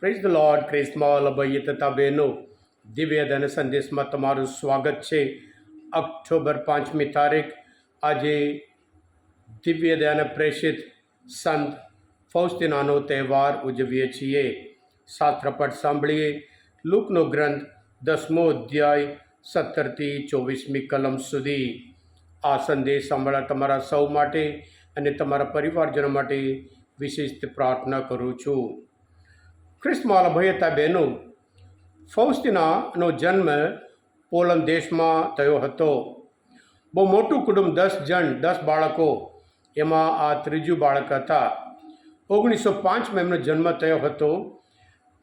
Praise the lord ક્રિસ્મોલ અલભય તથા બહેનો દિવ્ય ધન સંદેશમાં તમારું સ્વાગત છે ઓક્ટોબર પાંચમી તારીખ. આજે દિવ્ય ધ્યાન પ્રેષિત સંત ફૌસ્તિનાનો તહેવાર ઉજવીએ છીએ. શાસ્ત્રપટ સાંભળીએ. લુકનો ગ્રંથ દસમો અધ્યાય, સત્તરથી ચોવીસમી કલમ સુધી. આ સંદેશ સાંભળવા તમારા સૌ માટે અને તમારા પરિવારજનો માટે વિશિષ્ટ પ્રાર્થના કરું છું. ખ્રિસ્તમાલ ભયતા બહેનો ફૌસ્તિનાનો જન્મ પોલંદ દેશમાં થયો હતો. બહુ મોટું કુટુંબ દસ જણ, દસ બાળકો, એમાં આ ત્રીજું બાળક હતા. ઓગણીસો પાંચમાં એમનો જન્મ થયો હતો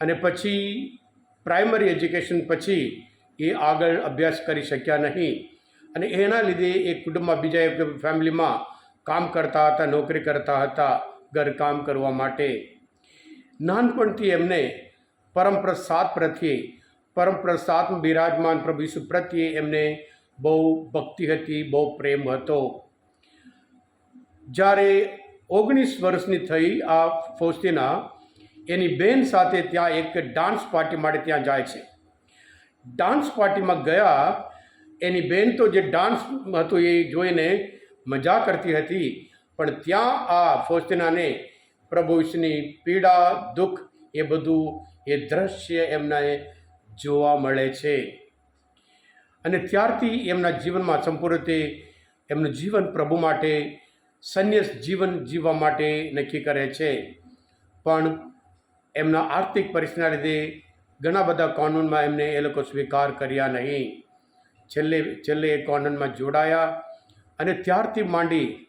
અને પછી પ્રાઇમરી એજ્યુકેશન પછી એ આગળ અભ્યાસ કરી શક્યા નહીં. અને એના લીધે એ કુટુંબમાં બીજા એક ફેમિલીમાં કામ કરતા હતા, નોકરી કરતા હતા, ઘરકામ કરવા માટે. નાનપણથી એમને પરમ પ્રસાદ પ્રત્યે, પરમ પ્રસાદ બિરાજમાન પ્રભુ ઈસુ પ્રત્યે એમને બહુ ભક્તિ હતી, બહુ પ્રેમ હતો. જ્યારે ઓગણીસ વર્ષની થઈ આ ફૌસ્તીના, એની બેન સાથે ત્યાં એક ડાન્સ પાર્ટી માટે ત્યાં જાય છે. ડાન્સ પાર્ટીમાં ગયા, એની બેન તો જે ડાન્સ હતું એ જોઈને મજા કરતી હતી, પણ ત્યાં આ ફૌસ્તીનાને પ્રભુ ઈસુની પીડા, દુઃખ એ બધું એ દ્રશ્ય એમને જોવા મળે છે. અને ત્યારથી એમના જીવનમાં સંપૂર્ણ રીતે એમનું જીવન પ્રભુ માટે, સંન્યાસ જીવન જીવવા માટે નક્કી કરે છે. પણ એમના આર્થિક પરિસ્થિતિના લીધે ઘણા બધા કાનૂનમાં એમને એ લોકો સ્વીકાર કર્યા નહીં. છેલ્લે છેલ્લે એ કાનૂનમાં જોડાયા અને ત્યારથી માંડી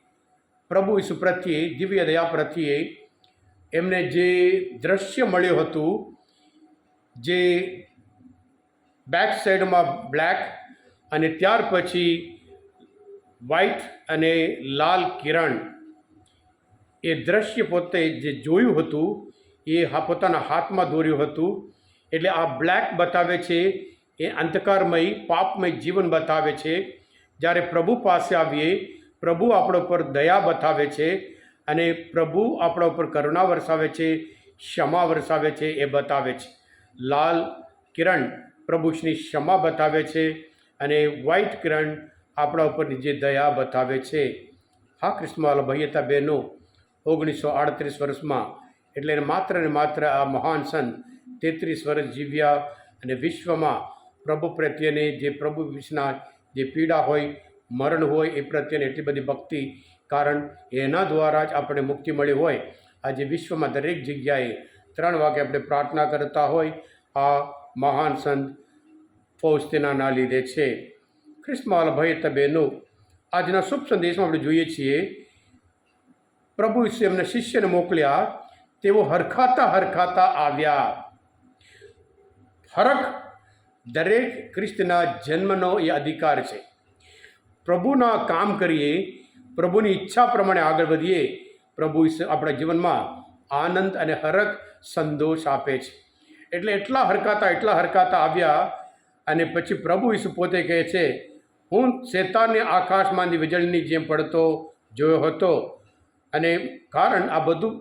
પ્રભુ ઈસુ પ્રત્યે, દિવ્ય દયા પ્રત્યે એમને જે દ્રશ્ય મળ્યું હતું, જે બેક સાઈડમાં બ્લેક અને ત્યાર પછી વ્હાઈટ અને લાલ કિરણ, એ દ્રશ્ય પોતે જે જોયું હતું, એ પોતાના હાથમાં દોર્યું હતું. એટલે આ બ્લેક બતાવે છે, એ અંધકારમય, પાપમય જીવન બતાવે છે. જ્યારે પ્રભુ પાસે આવીએ, પ્રભુ આપણા પર દયા બતાવે છે અને પ્રભુ આપણા ઉપર કરુણા વરસાવે છે, ક્ષમા વરસાવે છે, એ બતાવે છે. લાલ કિરણ પ્રભુની ક્ષમા બતાવે છે અને વ્હાઇટ કિરણ આપણા ઉપરની જે દયા બતાવે છે. હા કૃષ્ણવાલ ભૈયતા બહેનો, ઓગણીસો આડત્રીસ વર્ષમાં એટલે માત્ર ને માત્ર આ મહાન સંત તેત્રીસ વર્ષ જીવ્યા અને વિશ્વમાં પ્રભુ પ્રત્યેની જે પ્રભુ વિશના જે પીડા હોય, મરણ હોય, એ પ્રત્યેની એટલી બધી ભક્તિ કારણ એના દ્વારા જ આપણે મુક્તિ મળી હોય. આજે વિશ્વમાં દરેક જગ્યાએ ત્રણ વાગે આપણે પ્રાર્થના કરતા હોય. આ મહાન સંત ફૌસ્તીનાના લીધે છે. ખ્રિસ્તમાલ ભય તબેનો આજના શુભ સંદેશમાં આપણે જોઈએ છીએ. પ્રભુ ઈસુ એમને શિષ્યને મોકલ્યા. તેઓ હરખાતા હરખાતા આવ્યા. હરખ દરેક ખ્રિસ્તના જન્મનો એ અધિકાર છે. પ્રભુના કામ કરીએ પ્રભુની ઈચ્છા પ્રમાણે આગળ વધીએ, પ્રભુ આપણા જીવનમાં આનંદ અને હરખ સંતોષ આપે છે. એટલે એટલા હરકાતા એટલા હરકાતા આવ્યા અને પછી પ્રભુ ઈસુ પોતે કહે છે, હું શેતાનને આકાશમાંથી વીજળીની જેમ પડતો જોયો હતો અને કારણ આ બધું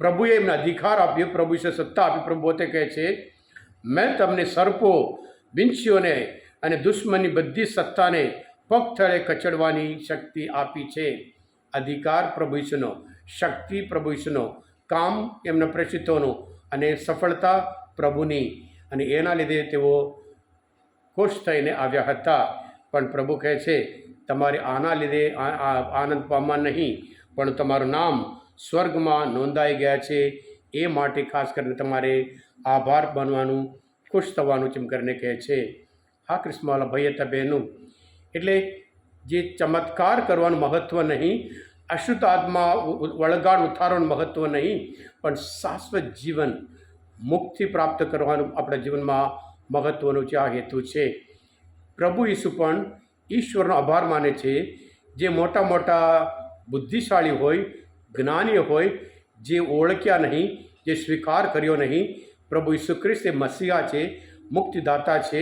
પ્રભુએ એમને અધિકાર આપ્યો, પ્રભુ ઈસે સત્તા આપી. પ્રભુ પોતે કહે છે, મેં તમને સર્પો વિંછીઓને અને દુશ્મનની બધી સત્તાને પગ થળે કચડવાની શક્તિ આપી છે. અધિકાર પ્રભુ ઈસુનો શક્તિ પ્રભુ ઈસુનો કામ એમના પ્રેષિતોનું અને સફળતા પ્રભુની. અને એના લીધે તેઓ ખુશ થઈને આવ્યા હતા. પણ પ્રભુ કહે છે, તમારે આના લીધે આનંદ પામવા નહીં, પણ તમારું નામ સ્વર્ગમાં નોંધાઈ ગયા છે. એ માટે ખાસ કરીને તમારે આભાર બનવાનું ખુશ થવાનું જેમ કરીને કહે છે. હા, કૃષ્ણવાલા ભાઈ હતા બહેનું એટલે જે ચમત્કાર કરવાનું મહત્ત્વ નહીં, અશુદ્ધ આત્મા વળગાડ ઉતારવાનું મહત્ત્વ નહીં, પણ શાશ્વત જીવન મુક્તિ પ્રાપ્ત કરવાનું આપણા જીવનમાં મહત્ત્વનું જે આ હેતુ છે. પ્રભુ ઈસુ પણ ઈશ્વરનો આભાર માને છે. જે મોટા મોટા બુદ્ધિશાળી હોય જ્ઞાની હોય, જે ઓળખ્યા નહીં, જે સ્વીકાર કર્યો નહીં, પ્રભુ ઈસુ ખ્રિસ્ત એ મસીહા છે, મુક્તિદાતા છે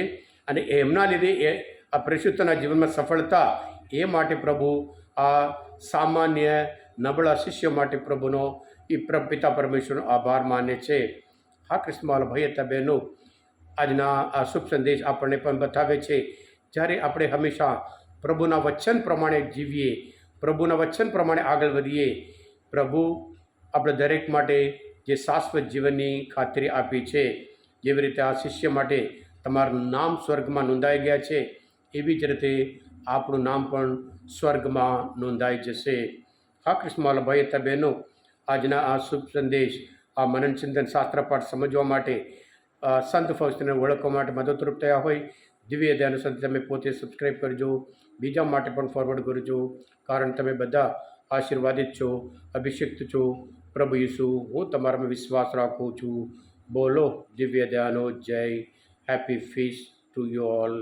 અને એમના લીધે એ આ પ્રેષિતોના જીવનમાં સફળતા એ માટે પ્રભુ, આ સામાન્ય નબળા શિષ્ય માટે પ્રભુનો એ પિતા પરમેશ્વરનો આભાર માને છે. હા કૃષ્ણમાલ ભાઈ હતા બહેનો, આજના આ શુભ સંદેશ આપણને પણ બતાવે છે. જ્યારે આપણે હંમેશા પ્રભુના વચન પ્રમાણે જીવીએ, પ્રભુના વચન પ્રમાણે આગળ વધીએ, પ્રભુ આપણે દરેક માટે જે શાશ્વત જીવનની ખાતરી આપી છે. જેવી રીતે આ શિષ્ય માટે તમારું નામ સ્વર્ગમાં નોંધાઈ ગયા છે. એવી જ રીતે આપણું નામ પણ સ્વર્ગમાં નોંધાઈ જશે. હા, કૃષ્ણમાલ ભાઈ હતા બહેનો, આજના આ શુભ સંદેશ, આ મનન ચિંતન શાસ્ત્ર પાઠ સમજવા માટે સંત ફૌસ્તને ઓળખવા માટે મદદરૂપ થયા હોય, દિવ્ય ધ્યાન સંત તમે પોતે સબસ્ક્રાઈબ કરજો, બીજા માટે પણ ફોરવર્ડ કરજો, કારણ તમે બધા આશીર્વાદિત છો, અભિષિક્ત છો, પ્રભુ ઈસુ, હું તમારામાં વિશ્વાસ રાખું છું. બોલો દિવ્ય ધ્યાનો જય. Happy fees to you all